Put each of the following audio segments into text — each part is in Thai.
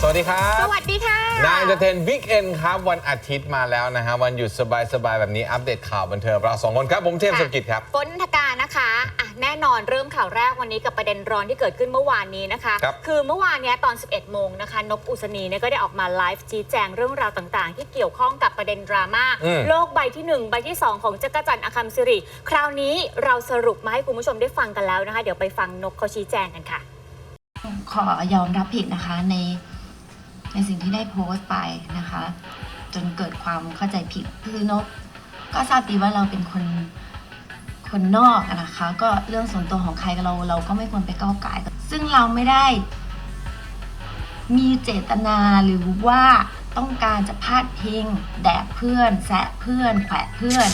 สวัสดีครับ สวัสดีค่ะนายจะเทนบิ๊กเอ็นครับ วันอาทิตย์มาแล้วนะฮะ วันหยุดสบายๆ แบบนี้อัปเดตข่าวบันเทิงเราสองคนครับ ผมเทพค่ะสมกิจครับฝนทการนะคะอะแน่นอนเริ่มข่าวแรกวันนี้กับประเด็นร้อนที่เกิดขึ้นเมื่อวานนี้นะคะครับ อเมื่อวานเนี้ยตอน 11 โมงนะคะ นกอุศนีเนี่ยก็ได้ออกมาไลฟ์ชี้แจงเรื่องราวต่างๆ ที่เกี่ยวข้องกับประเด็นดราม่าอืม โลกใบที่1ใบที่2ของจักรจันทร์อคัมซิริ คราวนี้เราสรุปมาให้คุณผู้ชมได้ฟังกันแล้วนะคะ เดี๋ยวไปฟังนกเขาชี้แจงกันค่ะ ขอยอมรับผิดนะคะใน ในสิ่งที่ได้โพสต์ไปนะคะ จนเกิดความเข้าใจผิดคือนกก็ทราบดีว่าเราเป็นคนคนนอกนะคะ ก็เรื่องส่วนตัวของใครเราเราก็ไม่ควรไปก้าวไก่ายซึ่งเราไม่ได้ มีเจตนาหรือว่าต้องการจะพาดพิง แดกเพื่อน แซะเพื่อน แขวะเพื่อน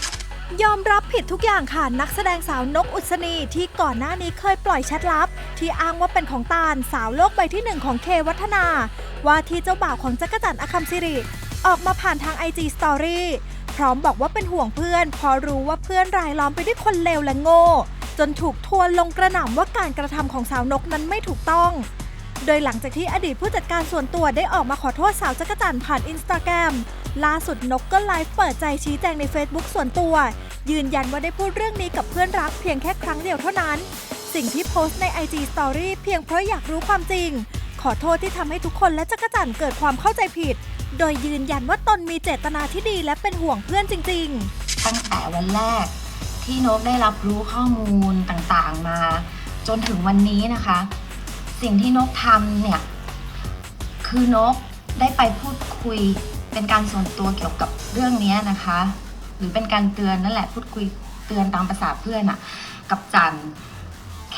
ยอมรับผิดทุกอย่างค่ะ นักแสดงสาวนกอุศนีที่ก่อนหน้านี้เคยปล่อยแชทลับ ที่อ้างว่าเป็นของตาลสาวโลกใบที่หนึ่งของเควัฒนา ว่าที่เจ้าบ่าวของจักรจันทร์อคัมซิริ ออกมาผ่านทาง IG Story พร้อมบอกว่าเป็นห่วงเพื่อนเพอรู้ว่าเพื่อนรายล้อมไปด้วยคนเลวและโง่ จนถูกทัวร์ลงกระหน่ำว่าการกระทำของสาวนกนั้นไม่ถูกต้อง โดยหลังจากที่อดีตผู้จัดการส่วนตัวได้ออกมาขอโทษสาวจักรจันทร์ผ่านอินสตาแกรมล่าสุดนกก็ไลฟ์เปิดใจชี้แจงใน Facebook ส่วนตัว ยืนยันว่าได้พูดเรื่องนี้กับเพื่อนรักเพียงแค่ครั้งเดียวเท่านั้น สิ่งที่โพสต์ใน IG Story เพียงเพราะอยากรู้ความจริง ขอโทษที่ทำให้ทุกคนและจักรจันทร์เกิดความเข้าใจผิด โดยยืนยันว่าตนมีเจตนาที่ดีและเป็นห่วงเพื่อนจริง ๆ ตั้งแต่วันแรกที่นกได้รับรู้ข้อมูลต่างๆมา จนถึงวันนี้นะคะ สิ่งที่นกทำเนี่ย คือนกได้ไปพูดคุยเป็นการส่วนตัวเกี่ยวกับเรื่องนี้นะคะ หรือเป็นการเตือนนั่นแหละพูดคุยเตือนตามภาษาเพื่อนอะกับจันแ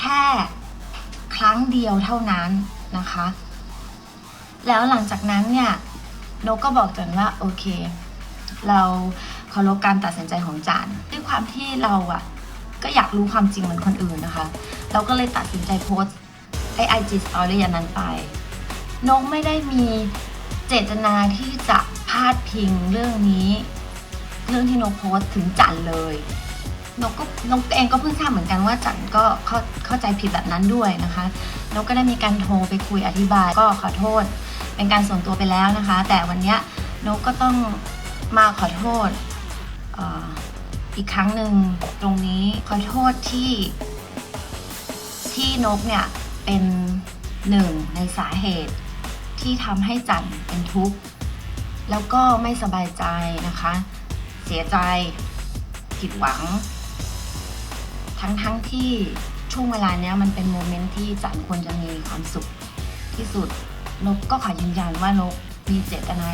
ค่ครั้งเดียวเท่านั้นนะคะ แล้วหลังจากนั้นเนี่ยนกก็บอกจันว่าโอเค เราเคารพการตัดสินใจของจันด้วยความที่เราอะก็อยากรู้ความจริงเหมือนคนอื่นนะคะ เราก็เลยตัดสินใจโพสต์ไอไอจีสตอรี่อันนั้นไป นกไม่ได้มีเจตนาที่จะพาดพิงเรื่องนี้ เรื่องที่นกโพสต์ถึงจันเลย นกก็นกเองก็เพิ่งทราบเหมือนกันว่าจันก็เข้าเข้าใจผิดแบบนั้นด้วยนะคะนกก็ได้มีการโทรไปคุยอธิบายก็ขอโทษ เป็นการส่วนตัวไปแล้วนะคะ แต่วันนี้นกก็ต้องมาขอโทษออีกครั้งหนึ่งตรงนี้ขอโทษที่ที่นกเนี่ยเป็นหนึ่งในสาเหตุที่ทำให้จันเป็นทุกข์แล้วก็ไม่สบายใจนะคะ เสียใจผิดหวัง ทั้งทั้งที่ช่วงเวลาเนี้ยมันเป็นโมเมนต์ที่จันควรจะมีความสุขที่สุดนกก็ขอยืนยันว่านกมีเจตนา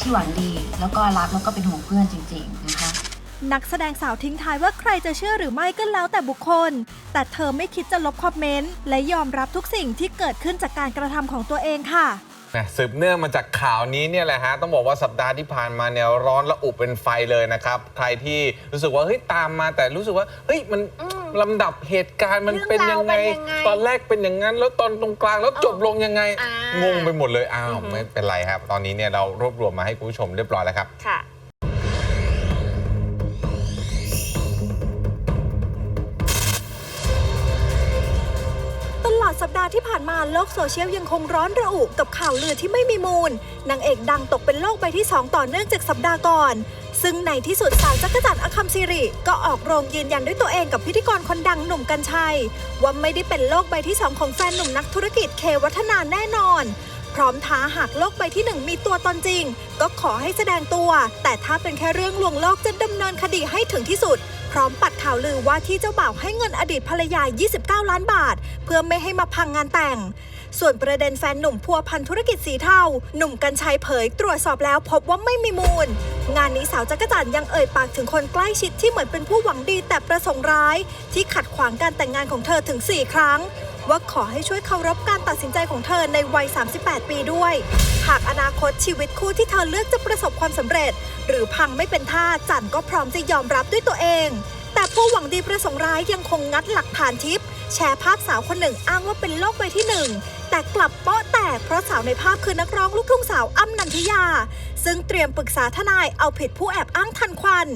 ที่หวังดี แล้วก็รักแล้วก็เป็นห่วงเพื่อนจริง ๆ นะคะ นักแสดงสาวทิ้งท้ายว่าใครจะเชื่อหรือไม่ก็แล้วแต่บุคคล แต่เธอไม่คิดจะลบคอมเมนต์ และยอมรับทุกสิ่งที่เกิดขึ้นจากการกระทำของตัวเองค่ะ นะสืบเนื่องมาจากข่าวนี้เนี่ยแหละฮะต้องบอกว่าสัปดาห์ที่ผ่านมาเนี่ยร้อนระอุเป็นไฟเลยนะครับใครที่รู้สึกว่าเฮ้ยตามมาแต่รู้สึกว่าเฮ้ยมันลำดับเหตุการณ์มันเป็นยังไงเรื่องราวเป็นยังไงตอนแรกเป็นอย่างนั้น แล้วตอนตรงกลางแล้วจบลงยังไงอ่างงไปหมดเลยอ้าวอือฮึไม่เป็นไรครับ ตอนนี้เนี่ยเรารวบรวมมาให้คุณผู้ชมเรียบร้อยแล้วครับ ค่ะ สัปดาห์ที่ผ่านมาโลกโซเชียลยังคงร้อนระอุกับข่าวลือที่ไม่มีมูล นางเอกดังตกเป็นโลกใบที่ 2 ต่อเนื่องจากสัปดาห์ก่อน ซึ่งในที่สุดสาวจักรจันทร์อคัมซิริก็ออกโรงยืนยันด้วยตัวเองกับพิธีกรคนดังหนุ่มกัญชัย ว่าไม่ได้เป็นโลกใบที่ 2 ของแฟนหนุ่มนักธุรกิจเควัฒนาแน่นอน พร้อมท้าหากโลกใบที่1มีตัวตนจริง ก็ขอให้แสดงตัว แต่ถ้าเป็นแค่เรื่องลวงโลกจะดำเนินคดีให้ถึงที่สุด พร้อมปัดข่าวลือว่าที่เจ้าบ่าวให้เงินอดีตภรรยา 29 ล้านบาท เพื่อไม่ให้มาพังงานแต่งส่วนประเด็นแฟนหนุ่มพัวพันธุรกิจสีเทา หนุ่มกัญชัยเผยตรวจสอบแล้วพบว่าไม่มีมูล งานนี้สาวจักรจันทร์ยังเอ่ยปากถึงคนใกล้ชิดที่เหมือนเป็นผู้หวังดีแต่ประสงค์ร้าย ที่ขัดขวางการแต่งงานของเธอถึง 4 ครั้ง ว่าขอให้ช่วยเคารพการตัดสินใจของเธอในวัย 38 ปีด้วย หากอนาคตชีวิตคู่ที่เธอเลือกจะประสบความสำเร็จ หรือพังไม่เป็นท่าจันก็พร้อมจะยอมรับด้วยตัวเอง แต่ผู้หวังดีประสงค์ร้ายยังคงงัดหลักฐานทิปแชร์ภาพสาวคนหนึ่งอ้างว่าเป็นโรคใบที่หนึ่งแต่กลับเปาะแตกเพราะสาวในภาพคือนักร้องลูกทุ่งสาวอ้ำนันทิยา ซึ่งเตรียมปรึกษาทนายเอาผิดผู้แอบอ้างทันควัน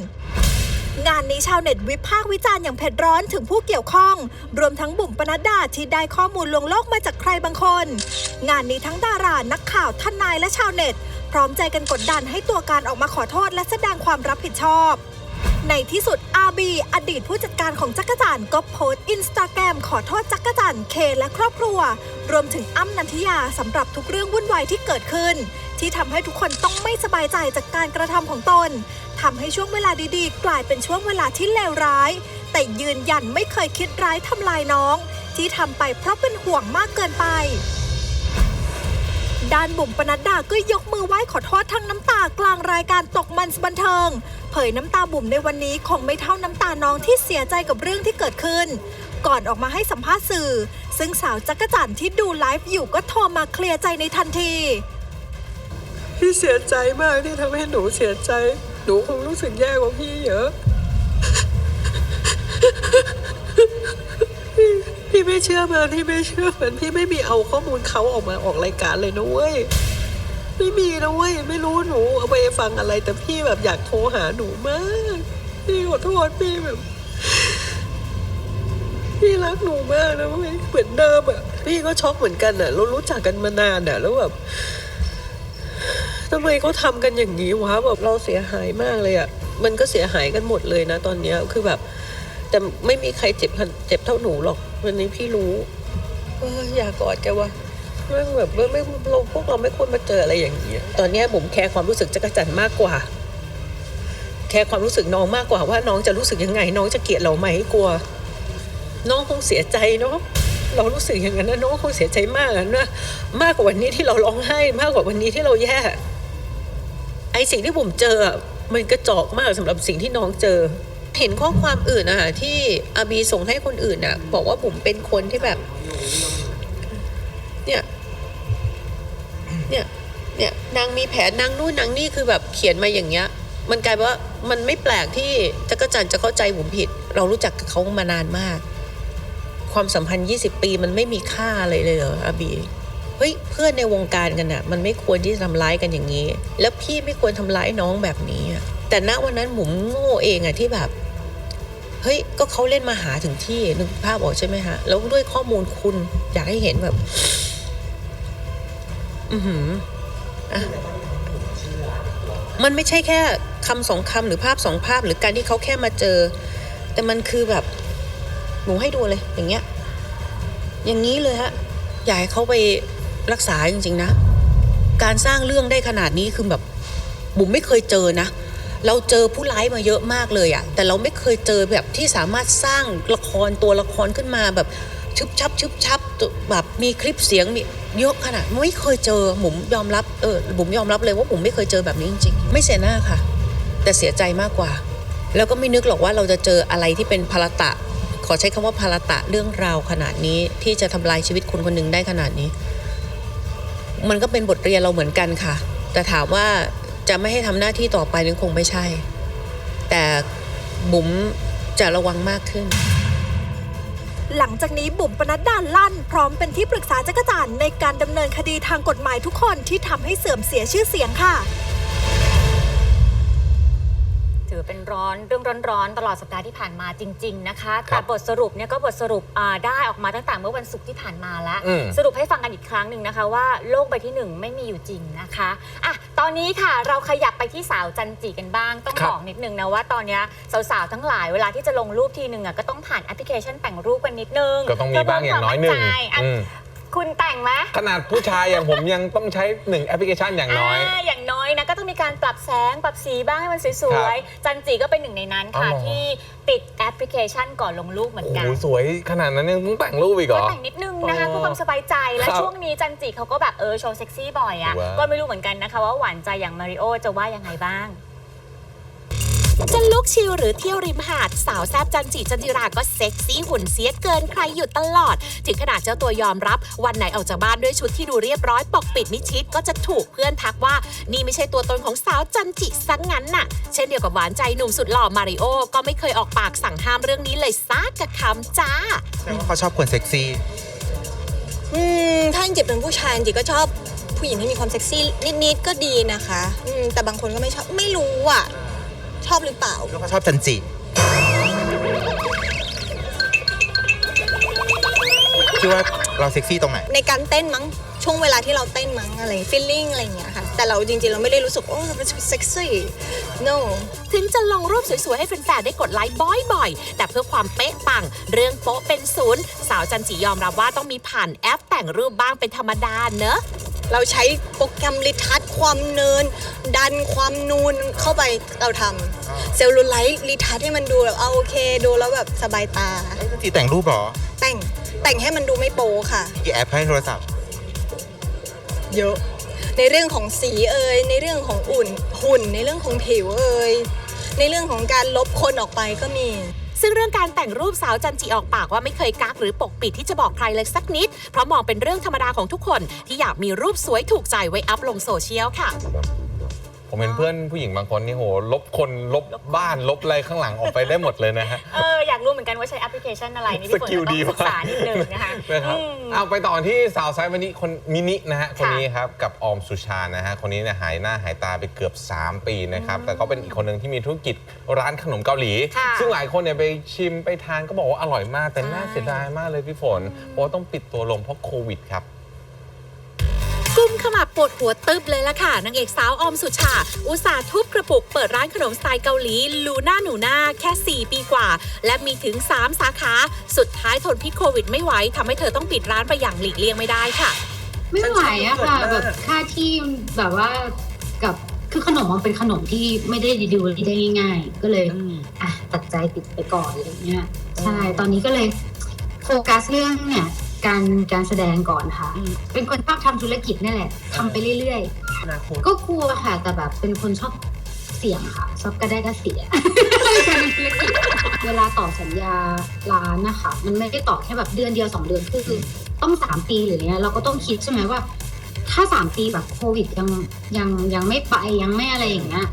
งานนี้ชาวเน็ตวิพากษ์วิจารณ์อย่างเผ็ดร้อนถึงผู้เกี่ยวข้อง รวมทั้งบุ๋มปนัดดาที่ได้ข้อมูลลวงโลกมาจากใครบางคน งานนี้ทั้งดารานักข่าวทนายและชาวเน็ต พร้อมใจกันกดดันให้ตัวการออกมาขอโทษและแสดงความรับผิดชอบ ในที่สุดอาบีอดีตผู้จัดการของจักรจันทร์ก็โพสต์อินสตาแกรมขอโทษจักรจันทร์เคและครอบครัว รวมถึงอ้ำนันทิยาสำหรับทุกเรื่องวุ่นวายที่เกิดขึ้น ที่ทำให้ทุกคนต้องไม่สบายใจจากการกระทำของตนทำให้ช่วงเวลาดีๆ กลายเป็นช่วงเวลาที่เลวร้าย แต่ยืนยันไม่เคยคิดร้ายทำลายน้อง ที่ทำไปเพราะเป็นห่วงมากเกินไป ด้านบุ๋มปนัดดาก็ยกมือไหว้ขอโทษทั้งน้ำตากลางรายการตกมันบันเทิง เผยน้ำตาบุ๋มในวันนี้คงไม่เท่าน้ำตาน้องที่เสียใจกับเรื่องที่เกิดขึ้น ก่อนออกมาให้สัมภาษณ์สื่อ ซึ่งสาวจักรจันทร์ที่ดูไลฟ์อยู่ก็โทรมาเคลียร์ใจในทันทีพี่เสียใจมากที่ทำให้หนูเสียใจ หนูคงรู้สึกแย่กว่าพี่เยอะ พี่ไม่เชื่อมันพี่ไม่เชื่อมันพี่ไม่มีเอาข้อมูลเขาออกมาออกรายการเลยนะเว้ยไม่มีนะเว้ยไม่รู้หนูเอาไปฟังอะไรแต่พี่แบบอยากโทรหาหนูมากพี่ขอโทษพี่แบบพี่รักหนูมากนะเว้ยเหมือนเดิมอะพี่ก็ช็อกเหมือนกันอะเรารู้จักกันมานานอะ แล้วแบบทำไมเขาทำกันอย่างนี้วะแบบเราเสียหายมากเลยอะ่ะมันก็เสียหายกันหมดเลยนะ ตอนเนี้ยคือแบบ แต่ไม่มีใครเจ็บเจ็บเท่าหนูหรอก วันนี้พี่รู้เอออย่ากอดแกวะแม่งแบบไม่ไม่เราพวกเราไม่ควรมาเจออะไรอย่างนี้ยตอนนี้ผมแคร์ความรู้สึกจักรจันมากกว่า แคร์ความรู้สึกน้องมากกว่าว่าน้องจะรู้สึกยังไง น้องจะเกลียดเราไหมกลัว น้องคงเสียใจเนาะเรารู้สึกอย่างนั้นนะน้องคงเสียใจมากนะมากกว่าวันนี้ที่เราร้องไห้มากกว่าวันนี้ที่เราแย่ไอสิ่งที่ผมเจอมันกระจอกมากสำหรับสิ่งที่น้องเจอ เห็นข้อความอื่นอะค่ะที่อาบีส่งให้คนอื่นอะบอกว่าผมเป็นคนที่แบบ เนี่ย เนี่ย เนี่ยนางมีแผลนางนู่นนางนี่คือแบบเขียนมาอย่างเงี้ย มันกลายว่ามันไม่แปลกที่จักรจันทร์จะเข้าใจผมผิด เรารู้จักกับเขามานานมาก ความสัมพันธ์ 20 ปีมันไม่มีค่าอะไรเลยเหรออาบีเฮ้ยเพื่อนในวงการกันอะมันไม่ควรที่จะทำร้ายกันอย่างนี้ แล้วพี่ไม่ควรทำร้ายน้องแบบนี้อะแต่ณวันนั้นผมโง่เองอะที่แบบ เฮ้ยก็เขาเล่นมาหาถึงที่นึกภาพออกใช่ไหมฮะแล้วด้วยข้อมูลคุณอยากให้เห็นแบบ อือหืออะมันไม่ใช่แค่คำสองคำหรือภาพสองภาพ หรือการที่เขาแค่มาเจอ แต่มันคือแบบหนูให้ดูเลย อย่างเงี้ย อย่างนี้เลยฮะอยากให้เขาไปรักษาจริง ๆ นะ การสร้างเรื่องได้ขนาดนี้คือแบบบุ๋มไม่เคยเจอนะ เราเจอผู้ร้ายมาเยอะมากเลยอะแต่เราไม่เคยเจอแบบที่สามารถสร้างละครตัวละครขึ้นมาแบบชึบชับชึบชับแบบมีคลิปเสียงมีเยอะขนาดไม่เคยเจอบุ๋มยอมรับเออบุ๋มยอมรับเลยว่าบุ๋มไม่เคยเจอแบบนี้จริงๆ ไม่เสียหน้าค่ะ แต่เสียใจมากกว่า แล้วก็ไม่นึกหรอกว่าเราจะเจออะไรที่เป็นภารตะ ขอใช้คำว่าภารตะเรื่องราวขนาดนี้ที่จะทำลายชีวิตคนคนหนึ่งได้ขนาดนี้ มันก็เป็นบทเรียนเราเหมือนกันค่ะ แต่ถามว่า จะไม่ให้ทำหน้าที่ต่อไปนั้นคงไม่ใช่ แต่บุ๋มจะระวังมากขึ้น หลังจากนี้บุ๋มปนัดดาลั่น พร้อมเป็นที่ปรึกษาจักรจันในการดำเนินคดีทางกฎหมายทุกคนที่ทำให้เสื่อมเสียชื่อเสียงค่ะ เป็นร้อนเรื่องร้อนๆตลอดสัปดาห์ที่ผ่านมาจริง ๆ นะคะครัแต่บ บทสรุปเนี่ยก็บทสรุปอ่าได้ออกมาตั้งแต่เมื่อวันศุกร์ที่ผ่านมาแล้ว อืม สรุปให้ฟังกันอีกครั้งหนึ่งนะคะว่าโลกใบที่หนึ่งไม่มีอยู่จริงนะคะอะตอนนี้ค่ะเราขยับไปที่สาวจันจีกันบ้าง ต้องครับบอกนิดนึงนะว่าตอนเนี้ยสาวๆทั้งหลายเวลาที่จะลงรูปทีหนึ่งอะก็ต้องผ่านแอปพลิเคชันแต่งรูปกันนิดนึงก็ต้องมีบ้างอย่างน้อยหนึ่งเพื่เพิ่มความมั่ใจอะอืม คุณแต่งไหมขนาดผู้ชายอย่างผมยังต้องใช้หนึ่งแอปพลิเคชันอย่างน้อยาอย่าง น้อยนะก็ต้องมีการปรับแสงปรับสีบ้างให้มันสครัวยบๆจันจีก็เป็นหนึ่งในนั้นค่ะ อ๋อ ที่ติดแอปพลิเคชันก่อนลงรูปเหมือนโอ้กันโหสวยขนาดนั้นยังต้องแต่งรูปอีกเหรก็อแต่งนิดนึงนะคะอ๋อเพื่อความสบายใจและครับช่วงนี้จันจีเขาก็แบบเออโชว์เซ็กซี่บ่อยอะว้าว ก็ไม่รู้เหมือนกันนะคะว่าหวานใจอย่างมาริโอจะว่ายังไงบ้าง จะลุกชิลหรือเที่ยวริมหาด สาวแซบจันจิจันจิราก็เซ็กซี่หุ่นเสียเกินใครอยู่ตลอด ถึงขนาดเจ้าตัวยอมรับ วันไหนออกจากบ้านด้วยชุดที่ดูเรียบร้อยปกปิดมิดชิดก็จะถูกเพื่อนทักว่า นี่ไม่ใช่ตัวตนของสาวจันจิสังงั้นน่ะ เช่นเดียวกับหวานใจหนุ่มสุดหล่อมาริโอก็ไม่เคยออกปากสั่งห้ามเรื่องนี้เลยซักกะคำจ้าแสดงว่าเขาชอบคนเซ็กซี่อืมถ้าจริงๆเป็นผู้ชายจริงๆก็ชอบผู้หญิงที่มีความเซ็กซี่นิดๆก็ดีนะคะ อืมแต่บางคนก็ไม่ชอบไม่รู้อะ ชอบหรือเปล่า แล้วก็ชอบจันจิ คิดว่าเราเซ็กซี่ตรงไหน ในการเต้นมั้งช่วงเวลาที่เราเต้นมั้งอะไรฟีลลิ่งอะไรอย่างเงี้ยค่ะ แต่เราจริงๆ เราไม่ได้รู้สึก โอ้เซ็กซี่ no ถึงจะลงรูปสวยๆ ให้แฟนๆ ได้กดไลค์บ่อยๆ แต่เพื่อความเป๊ะปัง เรื่องโป๊ะเป็นศูนย์ สาวจันจียอมรับว่าต้องมีผ่านแอปแต่งรูปบ้างเป็นธรรมดาเนอะ เราใช้โปรแกรมลิทัชความเนิน ดันความนูนเข้าไปเราทำเซลลูไลท์ลิทัชให้มันดูแบบเอาโอเค ดูแล้วแบบสบายตา จีแต่งรูปเหรอแต่งแต่งให้มันดูไม่โป๊ค่ะ กี่แอปให้โทรศัพท์เยอะ ในเรื่องของสีเอ่ยในเรื่องของอุ่นหุ่น ในเรื่องของผิวเอ่ยในเรื่องของการลบคนออกไปก็มี ซึ่งเรื่องการแต่งรูปสาวจันจิออกปากว่าไม่เคยกักหรือปกปิดที่จะบอกใครเลยสักนิด เพราะมองเป็นเรื่องธรรมดาของทุกคนที่อยากมีรูปสวยถูกใจไว้อัพลงโซเชียลค่ะ ผมเป็นเพื่อนผู้หญิงบางคนนี่โหลบคนลบบ้านลบอะไรข้างหลังออกไปได้หมดเลยนะฮะ เอออยากรู้เหมือนกันว่าใช้แอปพลิเคชันอะไรนี่สพี่ฝนกิลก็ต้ดีองศึกมากษานิดนึงนะคะนะครับอืม เอาไปต่อที่สาวไซส์วันนี้คนมินินะฮะคนค่ะนี้ครับกับออมสุชานะฮะคนนี้เนี่ยหายหน้าหายตาไปเกือบ 3 ปีนะครับแต่ก็เป็นอีกคนหนึ่งที่มีธุรกิจร้านขนมเกาหลี ค่ะซึ่งหลายคนเนี่ยไปชิมไปทานก็บอกว่าอร่อยมากแต่ใช่น่าเสียดายมากเลยพี่ฝนเพราะว่าต้องปิดตัวลงเพราะโควิดครับ กุมขมับปวดหัวตึบเลยละค่ะนางเอกสาวออมสุชา อุตส่าห์ทุบกระปุกเปิดร้านขนมสไตล์เกาหลี ลูน่าหนูน่าแค่ 4 ปีกว่า และมีถึง 3 สาขา สุดท้ายทนพิษโควิดไม่ไหวทำให้เธอต้องปิดร้านไปอย่างหลีกเลี่ยงไม่ได้ค่ะ ไม่ไหวอะค่ะแบบค่าที่แบบว่ากับคือขนมมันเป็นขนมที่ไม่ได้ดูได้ง่าย ๆ ก็เลยอะตัดใจปิดไปก่อนอะไรเงี้ยใช่ตอนนี้ก็เลยโฟกัสเรื่องเนี่ย การการแสดงก่อนค่ะ เป็นคนชอบทำธุรกิจนี่แหละทำไปเรื่อยๆก็กลัวค่ะแต่แบบเป็นคนชอบเสี่ยงค่ะ ชอบกระได้กระเสีย การทำธุรกิจเวลาต่อสัญญาร้านนะคะ มันไม่ได้ต่อแค่แบบเดือนเดียวสองเดือนคือต้องสามปีหรือเนี้ยเราก็ต้องคิดใช่ไหมว่า ถ้าสามปีแบบโควิดยังยังยังไม่ไปยังไม่อะไรอย่างเงี้ย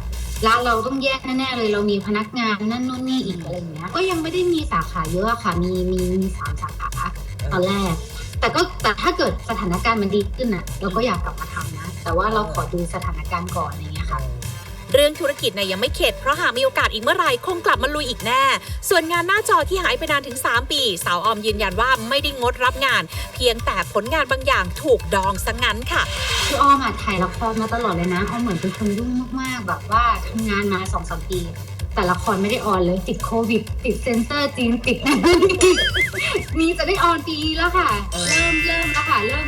ร้านเราต้องแยกแน่ๆเลยเรามีพนักงานนั่นนู่นนี่อีกอะไรอย่างเงี้ยก็ยังไม่ได้มีสาขาเยอะอะค่ะมีมีมีสามสาขา ตอนแรก แต่ก็แต่ถ้าเกิดสถานการณ์มันดีขึ้นอะเราก็อยากกลับมาทำนะ แต่ว่าเราขอดูสถานการณ์ก่อนอะไรอย่างเงี้ยค่ะเรื่องธุรกิจเนี่ยยังไม่เข็ด เพราะหากมีโอกาสอีกเมื่อไหร่คงกลับมาลุยอีกแน่ ส่วนงานหน้าจอที่หายไปนานถึง 3 ปี สาวออมยืนยันว่าไม่ได้งดรับงาน เพียงแต่ผลงานบางอย่างถูกดองซะงั้นค่ะ คือออมอะถ่ายละครมาตลอดเลยนะออมเหมือนเป็นคนยุ่งมากๆ แบบว่าทำงานมาสองสามปี แต่ละครไม่ได้ออนเลยติดโควิด ติดเซนเซอร์จีนติดนั่นนี่มีจะได้ออนปีนี้แล้วค่ะ เริ่มเริ่มแล้วค่ะ เริ่ม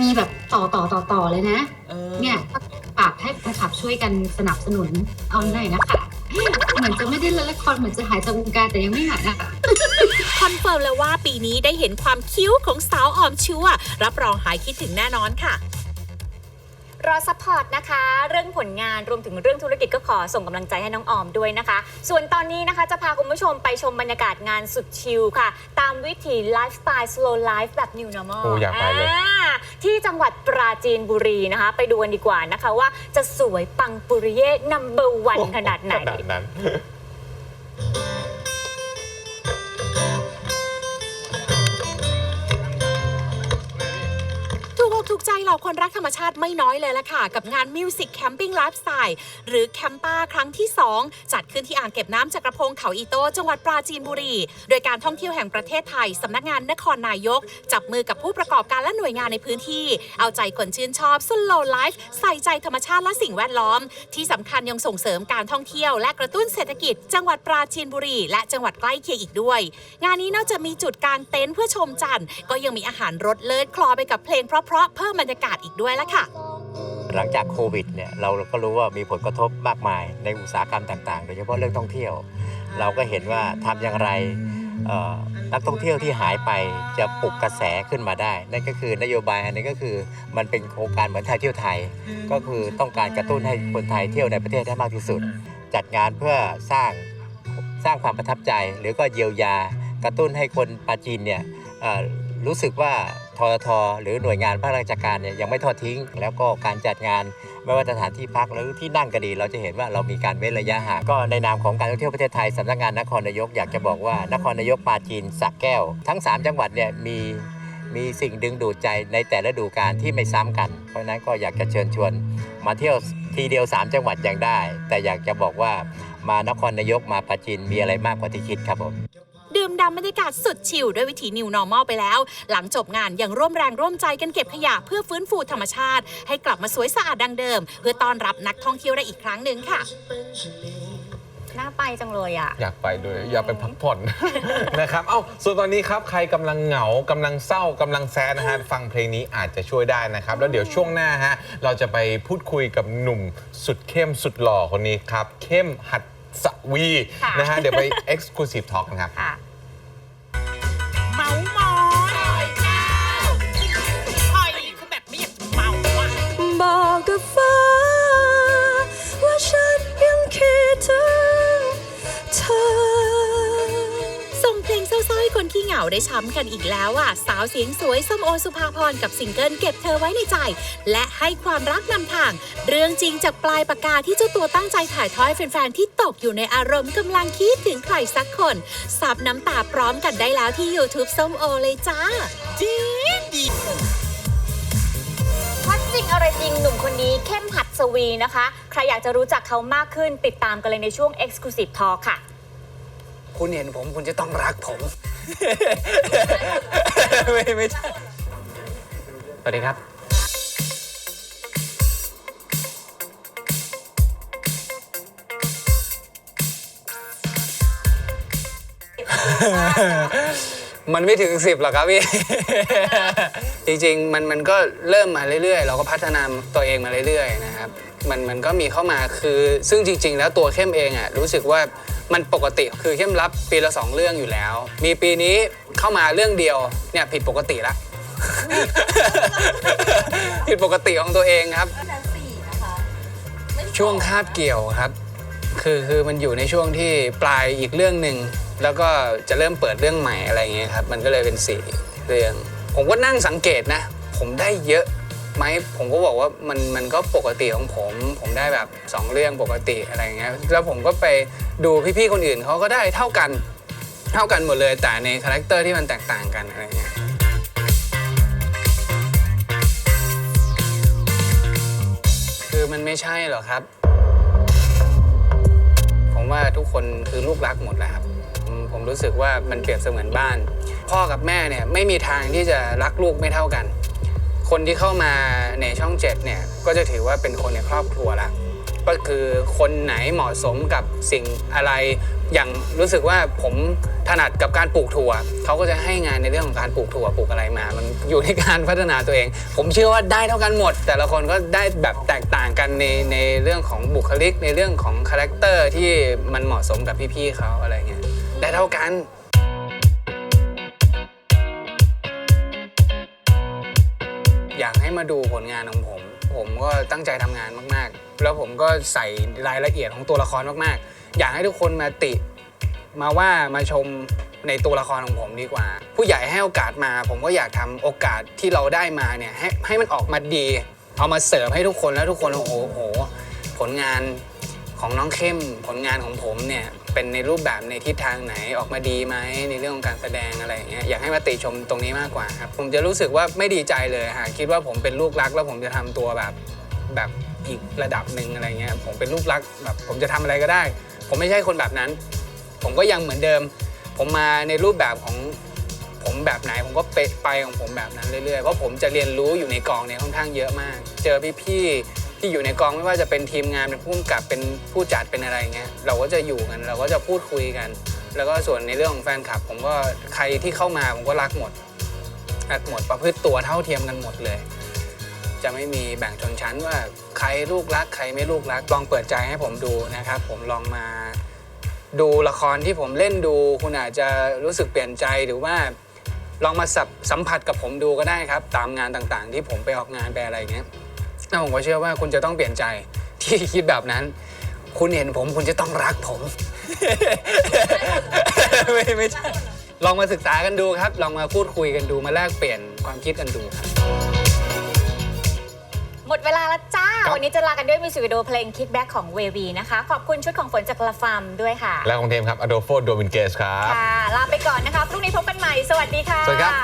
มีแบบต่อต่อต่อต่อเลยนะ เนี่ยฝากให้แฟนคลับช่วยกันสนับสนุนออมหน่อยนะคะเหมือนจะไม่ได้เล่นละครเหมือนจะหายจากวงการแต่ยังไม่หายนะคะคอนเฟิร์มเลยว่าปีนี้ได้เห็นความคิ้วของสาวออมชัวร์รับรองหายคิดถึงแน่นอนค่ะ รอซัพพอร์ตนะคะ เรื่องผลงานรวมถึงเรื่องธุรกิจก็ขอส่งกำลังใจให้น้องออมด้วยนะคะ ส่วนตอนนี้นะคะจะพาคุณผู้ชมไปชมบรรยากาศงานสุดชิลค่ะ ตามวิถีไลฟ์สไตล์ slow life แบบ new normal โอ้อยากไปเลย อ่าที่จังหวัดปราจีนบุรีนะคะ ไปดูกันดีกว่านะคะว่าจะสวยปังปุริเย่ number one ขนาดไหน ขนาดนั้น อกถูกใจเหล่าคนรักธรรมชาติไม่น้อยเลยละค่ะ กับงาน Music Camping Lifestyle หรือแคมป้าครั้งที่ 2 จัดขึ้นที่อ่างเก็บน้ำจักรพงศ์เขาอีโต้จังหวัดปราจีนบุรี โดยการท่องเที่ยวแห่งประเทศไทยสำนักงานนครนายก จับมือกับผู้ประกอบการและหน่วยงานในพื้นที่ เอาใจคนชื่นชอบ slow life ใส่ใจธรรมชาติและสิ่งแวดล้อม ที่สำคัญยังส่งเสริมการท่องเที่ยวและกระตุ้นเศรษฐกิจ จังหวัดปราจีนบุรี และจังหวัดใกล้เคียงอีกด้วย งานนี้นอกจากมีจุดกางเต็นท์เพื่อชมจันทร์ก็ยังมีอาหารรสเลิศคลอไปกับเพลงเพราะๆเพิ่มบรรยากาศอีกด้วยละค่ะ หลังจากโควิดเนี่ยเราก็รู้ว่ามีผลกระทบมากมายในอุตสาหกรรมต่างๆ โดยเฉพาะเรื่องท่องเที่ยว เราก็เห็นว่าทำอย่างไรเอ่อนักท่องเที่ยวที่หายไปจะปลุกกระแสขึ้นมาได้ นั่นก็คือนโยบายอันนี้ก็คือมันเป็นโครงการเหมือนไทยเที่ยวไทย ก็คือต้องการกระตุ้นให้คนไทยเที่ยวในประเทศให้มากที่สุด จัดงานเพื่อสร้างสร้างความประทับใจ หรือก็เยียวยากระตุ้นให้คนปาจีนเนี่ยเอ่อรู้สึกว่า ทททหรือหน่วยงานภาคราชการเนี่ยยังไม่ทอดทิ้ง แล้วก็การจัดงานไม่ว่าสถานที่พักหรือที่นั่งก็ดี เราจะเห็นว่าเรามีการเว้นระยะห่างก็ในนามของการท่องเที่ยวประเทศไทยสำนักงานนครนายกอยากจะบอกว่านครนายกปราจีนสระแก้ว ทั้ง 3 จังหวัดเนี่ยมีมีสิ่งดึงดูดใจในแต่ละดูกาลที่ไม่ซ้ำกัน เพราะนั้นก็อยากจะเชิญชวน มาเที่ยวทีเดียว 3 จังหวัดยังได้ แต่อยากจะบอกว่ามานครนายกมาปราจีนมีอะไรมากกว่าที่คิดครับผม ดื่มด่ำบรรยากาศสุดชิลด้วยวิถี New Normal ไปแล้ว หลังจบงานยังร่วมแรงร่วมใจกันเก็บขยะเพื่อฟื้นฟูธรรมชาติ ให้กลับมาสวยสะอาดดังเดิม เพื่อต้อนรับนักท่องเที่ยวได้อีกครั้งหนึ่งค่ะ น่าไปจังเลยอะ อยากไปด้วยอยากไปพักผ่อน นะครับเอ้าส่วนตอนนี้ครับ ใครกำลังเหงากำลังเศร้ากำลังแซดนะฮะฟังเพลงนี้อาจจะช่วยได้นะครับ แล้วเดี๋ยวช่วงหน้าฮะเราจะไปพูดคุยกับหนุ่มสุดเข้มสุดหล่อคนนี้ครับ เข้มหัด สวีค่ะ นะฮะเดี๋ยวไป Exclusive Talk กันครับ ค่ะ เมามอยหอยคือแบบไม่อยากจะเมาอะ บอกกับฟ้าว่า ขี้เหงาได้ช้ำกันอีกแล้วอะ สาวเสียงสวยส้มโอสุภาพรกับซิงเกิลเก็บเธอไว้ในใจ และให้ความรักนำทาง เรื่องจริงจากปลายปากกาที่เจ้าตัวตั้งใจถ่ายทอดแฟนๆที่ตกอยู่ในอารมณ์กำลังคิดถึงใครสักคนซับน้ำตาพร้อมกันได้แล้วที่ YouTube ส้มโอเลยจ้าดีดีฮอตจริงอะไรจริงหนุ่มคนนี้เข้มหัดสวีนะคะ ใครอยากจะรู้จักเขามากขึ้นติดตามกันเลยในช่วง Exclusive Talk ค่ะ คุณเห็นผมคุณจะต้องรักผม ไม่ไม่ใช่สวัสดีครับ มันไม่ถึงสิบหรอกครับพี่ จริงๆ มันมันก็เริ่มมาเรื่อยๆ เราก็พัฒนาตัวเองมาเรื่อยๆนะครับ มันมันก็มีเข้ามาคือซึ่งจริง ๆ แล้วตัวเข้มเองอะรู้สึกว่ามันปกติคือเข้มรับปีละสองเรื่องอยู่แล้ว มีปีนี้เข้ามาเรื่องเดียวเนี่ยผิดปกติละ ผิดปกติของตัวเองครับช่วงคาบเกี่ยวครับ คือคือมันอยู่ในช่วงที่ปลายอีกเรื่องหนึ่งแล้วก็จะเริ่มเปิดเรื่องใหม่อะไรเงี้ยครับ มันก็เลยเป็นสี่เรื่อง ผมก็นั่งสังเกตนะ ผมได้เยอะ ไหมผมก็บอกว่ามันมันก็ปกติของผม ผมได้แบบสองเรื่องปกติอะไรเงี้ยแล้วผมก็ไปดูพี่ๆคนอื่นเขาก็ได้เท่ากันเท่ากันหมดเลยแต่ในคาแรคเตอร์ที่มันแตกต่างกันอะไรเงี้ยคือมันไม่ใช่หรอกครับ ผมว่าทุกคนคือลูกรักหมดแหละครับ ผมรู้สึกว่ามันเปรียบเสมือนบ้าน พ่อกับแม่เนี่ยไม่มีทางที่จะรักลูกไม่เท่ากัน คนที่เข้ามาในช่องเจ็ดเนี่ยก็จะถือว่าเป็นคนในครอบครัวละก็คือคนไหนเหมาะสมกับสิ่งอะไรอย่างรู้สึกว่าผมถนัดกับการปลูกถั่วเขาก็จะให้งานในเรื่องของการปลูกถั่วปลูกอะไรมา มันอยู่ในการพัฒนาตัวเอง ผมเชื่อว่าได้เท่ากันหมด แต่ละคนก็ได้แบบแตกต่างกันในในเรื่องของบุคลิกในเรื่องของคาแรคเตอร์ที่มันเหมาะสมกับพี่ๆเขาอะไรเงี้ยได้เท่ากัน อยากให้มาดูผลงานของผม ผมก็ตั้งใจทำงานมาก ๆ แล้วผมก็ใส่รายละเอียดของตัวละครมาก ๆ อยากให้ทุกคนมาติ มาว่ามาชมในตัวละครของผมดีกว่า ผู้ใหญ่ให้โอกาสมา ผมก็อยากทำโอกาสที่เราได้มาเนี่ยให้ให้มันออกมาดี เอามาเสิร์ฟให้ทุกคนแล้วทุกคนโอ้โหโอ้โหผลงานของน้องเข้มผลงานของผมเนี่ย เป็นในรูปแบบในทิศทางไหนออกมาดีไหมในเรื่องของการแสดงอะไรอย่างเงี้ยอยากให้มาติชมตรงนี้มากกว่าครับผมจะรู้สึกว่าไม่ดีใจเลยหากคิดว่าผมเป็นลูกรักแล้วผมจะทำตัวแบบแบบอีกระดับหนึ่งอะไรเงี้ยผมเป็นลูกรักแบบผมจะทำอะไรก็ได้ ผมไม่ใช่คนแบบนั้น ผมก็ยังเหมือนเดิม ผมมาในรูปแบบของผมแบบไหนผมก็เป๊ะไปของผมแบบนั้นเรื่อยๆเพราะผมจะเรียนรู้อยู่ในกองเนี่ยค่อนข้างเยอะมาก เจอพี่ๆ ที่อยู่ในกองไม่ว่าจะเป็นทีมงานเป็นผู้กำกับเป็นผู้จัดเป็นอะไรเงี้ยเราก็จะอยู่กัน เราก็จะพูดคุยกัน แล้วก็ส่วนในเรื่องของแฟนคลับ ผมก็ใครที่เข้ามาผมก็รักหมดรักหมดประพฤติตัวเท่าเทียมกันหมดเลย จะไม่มีแบ่งชนชั้นว่าใครลูกรัก ใครไม่ลูกรักลองเปิดใจให้ผมดูนะครับ ผมลองมาดูละครที่ผมเล่นดู คุณอาจจะรู้สึกเปลี่ยนใจหรือว่าลองมาสัมผัสกับผมดูก็ได้ครับ ตามงานต่างๆ ที่ผมไปออกงานไปอะไรเงี้ย แล้วผมก็เชื่อว่าคุณจะต้องเปลี่ยนใจที่คิดแบบนั้น คุณเห็นผมคุณจะต้องรักผม ไม่ไม่ใช่ลองมาศึกษากันดูครับ ลองมาพูดคุยกันดูมาแลกเปลี่ยนความคิดกันดูครับ หมดเวลาแล้วจ้า ครับ วันนี้จะลากันด้วยมิวสิกวิดีโอเพลง Kickback ของเววีนะคะ ขอบคุณชุดของฝนจากละฟาร์มด้วยค่ะ และของเทมครับอโดโฟโดวินเกสครับ ค่ะ ลาไปก่อนนะคะ พรุ่งนี้พบกันใหม่ สวัสดีค่ะ สวัสดีครับ